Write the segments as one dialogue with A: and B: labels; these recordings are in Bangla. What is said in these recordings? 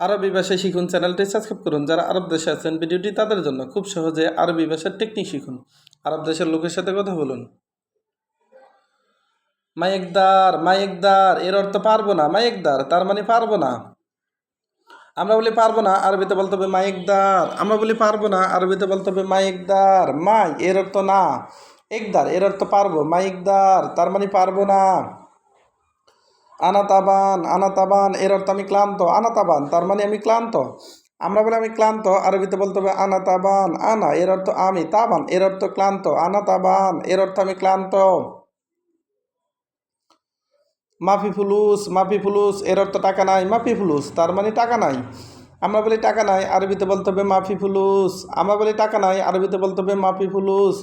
A: আরবি ভাষায় শিখুন, চ্যানেলটি সাবস্ক্রাইব করুন। যারা আরব দেশে আছেন, ভিডিওটি তাদের জন্য খুব সহজে আরবি ভাষার টেকনিক শিখুন। আরব দেশের লোকের সাথে কথা বলুন। মায়েকদার মায়েকদার, এর অর্থ পারব না, মায়েকদার, তার মানে পারব না। আমরা বলি পারব না, আরবিতে বলতে হবে মায়েকদার। আমরা বলি পারব না, আরবিতে বলতে হবে মায়েকদার। মাই, এর অর্থ না। একদার, এর অর্থ পারব। মাইকদার তার মানে পারব না। আনাতাবান আনাতাবান এর অর্থ আমি ক্লান্ত, আনাতাবান, তার মানে আমি ক্লান্ত। আমরা বলে আমি ক্লান্ত, আরবিতে বলতে হবে আনাতাবান, আনা এর অর্থ আমি, তাবান এর অর্থ ক্লান্ত, আনাতাবান এর অর্থ আমি ক্লান্ত। মাফি ফুলুস মাফি ফুলুস এর অর্থ টাকা নাই, মাফি ফুলুস, তার মানে টাকা নাই। আমরা বলি টাকা নাই, আরবিতে বলতে হবে মাফি ফুলুস, আমরা বলি টাকা নাই, আরবিতে বলতে হবে মাফি ফুলুস।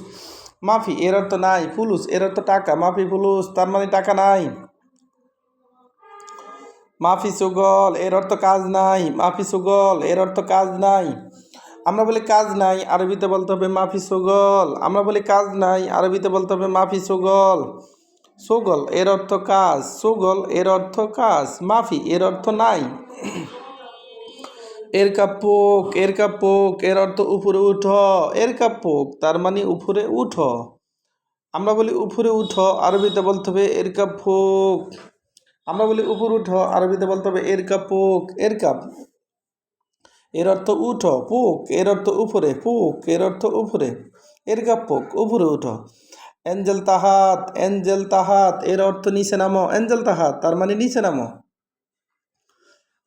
A: মাফি এর অর্থ নাই, ফুলুস এর অর্থ টাকা, মাফি ফুলুস, তার মানে টাকা নাই। মাফি সুগল, এর অর্থ কাজ নাই। মাফি সুগল, এর অর্থ কাজ নাই। আমরা বলি কাজ নাই, আরবিতে বলতে হবে মাফি সুগল। আমরা বলি কাজ নাই, আরবিতে বলতে হবে মাফি সুগল। সুগল, এর অর্থ কাজ। সুগল, এর অর্থ কাজ। মাফি, এর অর্থ নাই। এর কাপোক এর কাপোক এর অর্থ উপরে উঠ। এর কাপোক তার মানে উপরে উঠো। আমরা বলি উপরে উঠ, আরবিতে বলতে হবে এর কাপোক আমরা বলি উপর উঠো, আরবিতে বলতে হবে এর কাপোক এর কাপ এর অর্থ উঠো, পুক, এর অর্থ উপরে, পুক, এর অর্থ উপরে। এর কাপোক উপরে উঠো। অ্যাঞ্জেল তাহাত অ্যাঞ্জেল তাহাত, এর অর্থ নিচে নামো। অ্যাঞ্জেল তাহাত, তার মানে নিচে নামো।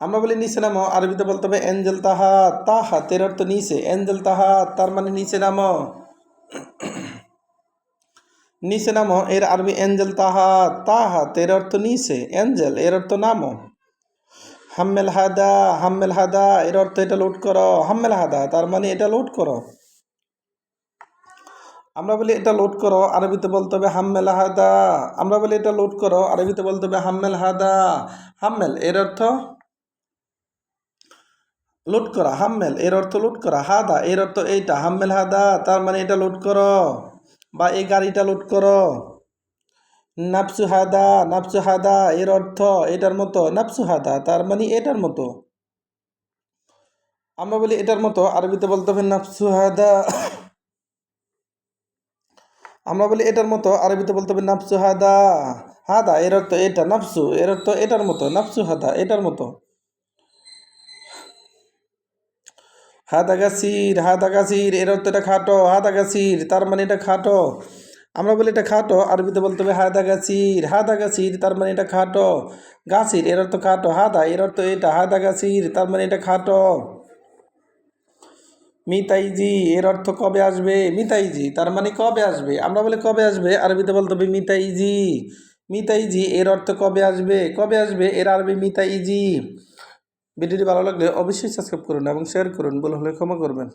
A: আমরা বলি নিচে নামো, আরবিতে বলতে হবে অ্যাঞ্জেল তাহাত তাহাত, এর অর্থ নিচে। অ্যাঞ্জেল তাহাত, তার মানে নিচে নামো। নিচে নামো, এর আরবি অ্যাঞ্জেল তাহা তাহাত এর অর্থ নিচে অ্যাঞ্জেল এর অর্থ নামো। হাম্মেল হাদা হাম্মেল হাদা, এর অর্থ এটা লোড করো, হাম্মেল হাদা, তার মানে এটা লোড করো। আমরা বলি এটা লোড করো, আরবিতে বলতে হবে হাম্মেল হাদা। আমরা বলি এটা লোড করো, আরবিতে বলতে হবে হাম্মেল হাদা। হাম্মেল, এর অর্থ লোড করা, হাম্মেল, এর অর্থ লোড করা, হাদা, এর অর্থ এইটা, হাম্মেল হাদা, তার মানে এটা লোড করো। বা এই গাড়িটা লোড করো। নাপসু হাদা নাপসু হাদা এর অর্থ এটার মতো নাপসু হাদা তার মানে এটার মতো। আমরা বলি এটার মতো, আরবিতে বলতে হবে নাপসু হাদা আমরা বলি এটার মতো, আরবিতে বলতে হবে নাপসু হাদা হাদা এর অর্থ এটা নাপসু এর অর্থ এটার মতো নাপসু হাদা এটার মতো। হাদা গাছির হাদা গাছির এর অর্থ এটা খাটো হাদা গাছির তার মানে এটা খাটো। আমরা বলি এটা খাটো, আরবিতে বলতে হবে হাদা গাছির হাদা গাছির তার মানে এটা খাটো। গাছির এর অর্থ খাটো, হাদা, এর অর্থ এটা হাদা গাছির তার মানে এটা খাটো। মিতাইজি, এর অর্থ কবে আসবে? মিতাইজি, তার মানে কবে আসবে? আমরা বলি কবে আসবে? আরবিতে বলতে হবে মিতাইজি। মিতাইজি, এর অর্থ কবে আসবে? কবে আসবে? এর আরবি মিতাইজি। ভিডিওটি ভালো লাগলে অবশ্যই সাবস্ক্রাইব করুন এবং শেয়ার করুন। বলে হলে ক্ষমা করবেন।